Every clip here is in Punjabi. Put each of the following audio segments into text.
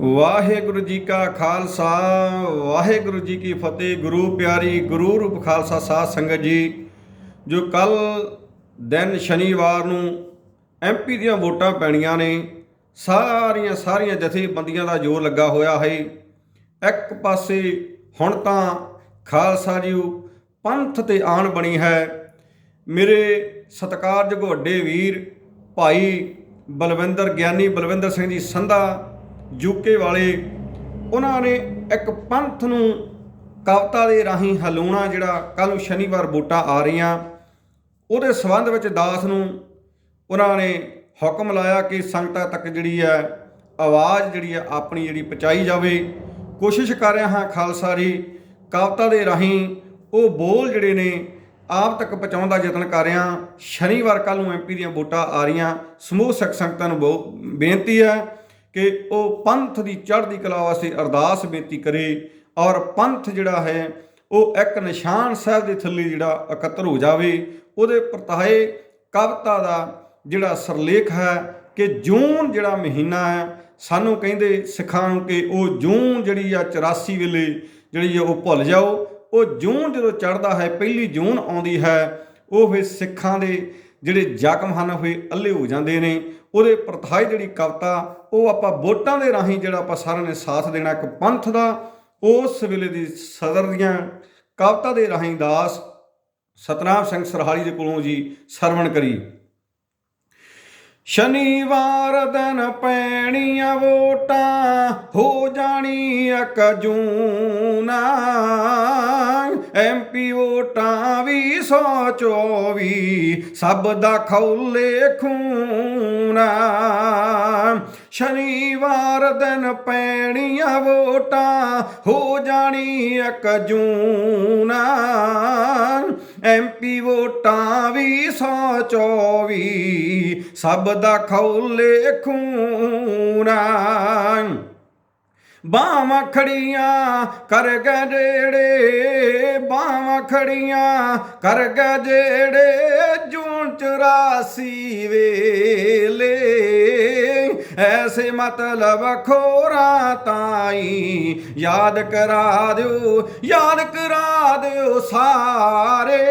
ਵਾਹਿਗੁਰੂ ਜੀ ਕਾ ਖਾਲਸਾ, ਵਾਹਿਗੁਰੂ ਜੀ ਕੀ ਫਤਿਹ। ਗੁਰੂ ਪਿਆਰੀ, ਗੁਰੂ ਰੂਪ ਖਾਲਸਾ ਸਾਧ ਸੰਗਤ ਜੀ, ਜੋ ਕੱਲ ਦਿਨ ਸ਼ਨੀਵਾਰ ਨੂੰ ਐਮਪੀ ਦੀਆਂ ਵੋਟਾਂ ਪੈਣੀਆਂ ਨੇ, ਸਾਰੀਆਂ ਸਾਰੀਆਂ ਜਥੇਬੰਦੀਆਂ ਦਾ ਜੋਰ ਲੱਗਾ ਹੋਇਆ ਹੈ। ਇੱਕ ਪਾਸੇ ਹੁਣ ਤਾਂ ਖਾਲਸਾ ਜੀ ਪੰਥ ਤੇ ਆਣ ਬਣੀ ਹੈ। ਮੇਰੇ ਸਤਿਕਾਰਯੋਗ ਵੱਡੇ ਵੀਰ ਭਾਈ ਬਲਵਿੰਦਰ ਗਿਆਨੀ ਬਲਵਿੰਦਰ ਸਿੰਘ ਜੀ ਸੰਧਾ ਯੂਕੇ ਵਾਲੇ, ਉਹਨਾਂ ਨੇ ਇੱਕ ਪੰਥ ਨੂੰ ਕਵਤਾ ਦੇ ਰਾਹੀਂ ਹਲੂਣਾ ਜਿਹੜਾ ਕੱਲ ਨੂੰ ਸ਼ਨੀਵਾਰ ਵੋਟਾਂ ਆ ਰਹੀਆਂ। ਉਹਦੇ ਸਬੰਧ ਵਿੱਚ ਦਾਸ ਨੂੰ ਉਹਨਾਂ ਨੇ ਹੁਕਮ ਲਾਇਆ ਕਿ ਸੰਗਤਾਂ ਤੱਕ ਜਿਹੜੀ ਹੈ, ਆਵਾਜ਼ ਜਿਹੜੀ ਹੈ, ਆਪਣੀ ਜਿਹੜੀ ਪਹੁੰਚਾਈ ਜਾਵੇ। ਕੋਸ਼ਿਸ਼ ਕਰ ਰਿਹਾ ਹਾਂ ਖਾਲਸਾ ਜੀ, ਕਵਤਾ ਦੇ ਰਾਹੀਂ ਉਹ ਬੋਲ ਜਿਹੜੇ ਨੇ, ਆਪ ਤੱਕ ਪਹੁੰਚਾਉਣ ਦਾ ਯਤਨ ਕਰ ਰਿਹਾ ਸ਼ਨੀਵਾਰ ਕੱਲ ਨੂੰ ਐਮਪੀ ਦੀਆਂ ਵੋਟਾਂ ਆ ਰਹੀਆਂ। ਸਮੂਹ ਸਿੱਖ ਸੰਗਤਾਂ ਨੂੰ ਬਹੁ- ਬੇਨਤੀ ਹੈ ਕਿ ਉਹ ਪੰਥ ਦੀ ਚੜ੍ਹਦੀ ਕਲਾ ਵਾਸਤੇ ਅਰਦਾਸ ਬੇਨਤੀ ਕਰੇ ਔਰ ਪੰਥ ਜਿਹੜਾ ਹੈ, ਉਹ ਇੱਕ ਨਿਸ਼ਾਨ ਸਾਹਿਬ ਦੇ ਥੱਲੇ ਜਿਹੜਾ ਇਕੱਤਰ ਹੋ ਜਾਵੇ, ਉਹਦੇ ਪ੍ਰਤਾਏ ਕਵਿਤਾ ਦਾ ਜਿਹੜਾ ਸਰਲੇਖ ਹੈ ਕਿ ਜੂਨ ਜਿਹੜਾ ਮਹੀਨਾ ਹੈ, ਸਾਨੂੰ ਕਹਿੰਦੇ ਸਿੱਖਾਂ ਨੂੰ ਕਿ ਉਹ ਜੂਨ ਜਿਹੜੀ ਆ 84 ਵੇਲੇ ਜਿਹੜੀ ਆ ਉਹ ਭੁੱਲ ਜਾਓ, ਉਹ ਜੂਨ ਜਦੋਂ ਚੜ੍ਹਦਾ ਹੈ, ਪਹਿਲੀ ਜੂਨ ਆਉਂਦੀ ਹੈ, ਉਹ ਫਿਰ ਸਿੱਖਾਂ ਦੇ ਜਿਹੜੇ ਜ਼ਖਮ ਹਨ ਹੋਏ ਅੱਲੇ ਹੋ ਜਾਂਦੇ ਨੇ। ਉਹਦੇ ਪ੍ਰਥਾਈ ਜਿਹੜੀ ਕਵਿਤਾ, ਉਹ ਆਪਾਂ ਵੋਟਾਂ ਦੇ ਰਾਹੀਂ ਜਿਹੜਾ ਆਪਾਂ ਸਾਰਿਆਂ ਨੇ ਸਾਥ ਦੇਣਾ, ਇੱਕ ਪੰਥ ਦਾ, ਉਸ ਵੇਲੇ ਦੀ ਸਦਰ ਦੀਆਂ ਕਵਿਤਾ ਦੇ ਰਾਹੀਂ ਦਾਸ ਸਤਨਾਮ ਸਿੰਘ ਸਰਹਾਲੀ ਦੇ ਕੋਲੋਂ ਜੀ ਸਰਵਣ ਕਰੀ। ਸ਼ਨੀਵਾਰ ਦਿਨ ਪੈਣੀਆਂ ਵੋਟਾਂ, ਹੋ ਜਾਣੀ ਇੱਕ ਜੂਨਾ। ਐਮਪੀ ਵੋਟਾਂ ਵੀ 124 ਸਭ ਦਾ ਖੌਲੇ ਖੂਨਾ ਸ਼ਨੀਵਾਰ ਦਿਨ ਪੈਣੀਆਂ ਵੋਟਾਂ, ਹੋ ਜਾਣੀ ਇੱਕ ਜੂਨਾ ਐਮਪੀ ਵੋਟਾਂ ਵੀ 124 ਸਭ ਦਾ ਖੌਲੇ ਖੂਨਾ ਬਾਵਾਂ ਖੜੀਆਂ ਕਰ ਗਏ ਜਿਹੜੇ ਖੜੀਆਂ ਕਰ ਗਏ ਜਿਹੜੇ ਜੂਨ 84 ਵੇਲੇ। ਐਸੇ ਮਤਲਬ ਖੋਰਾ ਤਾਈ ਯਾਦ ਕਰਾ ਦਿਓ, ਯਾਦ ਕਰਾ ਦਿਓ ਸਾਰੇ।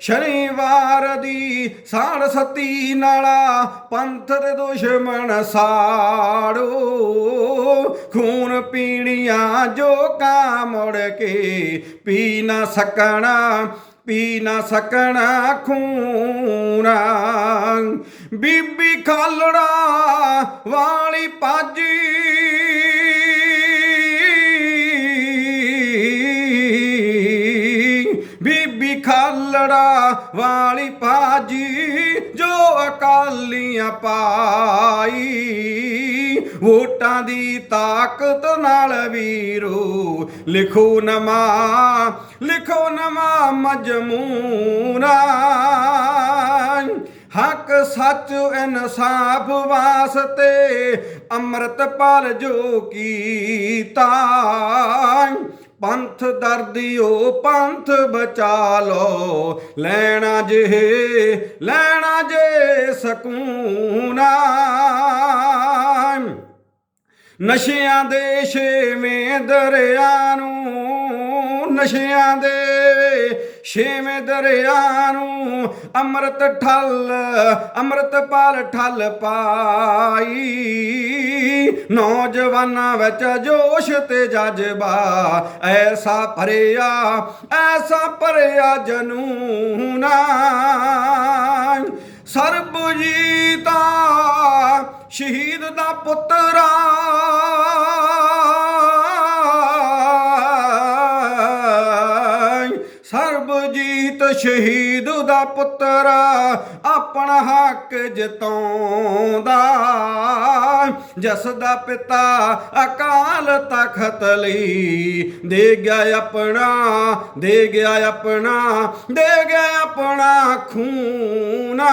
ਸ਼ਨੀਵਾਰ ਦੀ ਸਾੜ ਸਤੀ ਨਾਲਾ ਪੰਥ ਦੇ ਦੁਸ਼ਮਣ ਸਾੜੋ। ਖੂਨ ਪੀਣੀਆਂ ਜੋ ਕਾ ਮੁੜ ਕੇ ਪੀ ਨਾ ਸਕਣਾ, ਪੀ ਨਾ ਸਕਣਾ ਖੂਨਾ। ਬੀਬੀ ਖਾਲੜਾ ਵਾਲੀ ਪਾਜੀ ਬੀਬੀ ਖਾਲੜਾ ਵਾਲੀ ਪਾਜੀ ਜੋ ਅਕਾਲੀਆਂ ਪਾਈ। ਵੋਟਾਂ ਦੀ ਤਾਕਤ ਨਾਲ ਵੀਰੋ। ਲਿਖੋ ਨਮਾ ਲਿਖੋ ਨਮਾ ਮਜਮੂਨਾ। ਹੱਕ ਸੱਚ ਇਨਸਾਫ ਵਾਸਤੇ ਅੰਮ੍ਰਿਤਪਾਲ ਜੋ ਕੀਤਾ। ਪੰਥ ਦਰਦੀਓ, ਪੰਥ ਬਚਾ ਲੋ ਲੈਣਾ ਜੇ ਲੈਣਾ ਜੇ ਸਕੂਨਾ। ਨਸ਼ਿਆਂ ਦੇ ਛੇਵੇਂ ਦਰਿਆ ਨੂੰ, ਨਸ਼ਿਆਂ ਦੇ ਛੇਵੇਂ ਦਰਿਆ ਨੂੰ ਅੰਮ੍ਰਿਤ ਠੱਲ ਅੰਮ੍ਰਿਤਪਾਲ ਠੱਲ ਪਾਈ। ਨੌਜਵਾਨਾਂ ਵਿੱਚ ਜੋਸ਼ ਤੇ ਜਜ਼ਬਾ, ਐਸਾ ਭਰਿਆ ਐਸਾ ਭਰਿਆ ਜਨੂਨਾ। ਜੀ ਸ਼ਹੀਦ ਦਾ ਪੁੱਤਰਾ ਸਰਬਜੀਤ ਸ਼ਹੀਦ ਦਾ ਪੁੱਤਰ ਆਪਣਾ ਹੱਕ ਜਿਤਾਉਂਦਾ। ਜਿਸ ਦਾ ਪਿਤਾ ਅਕਾਲ ਤਖਤ ਲਈ ਦੇ ਗਿਆ ਆਪਣਾ, ਦੇ ਗਿਆ ਆਪਣਾ, ਦੇ ਗਿਆ ਆਪਣਾ ਖੂਨਾ।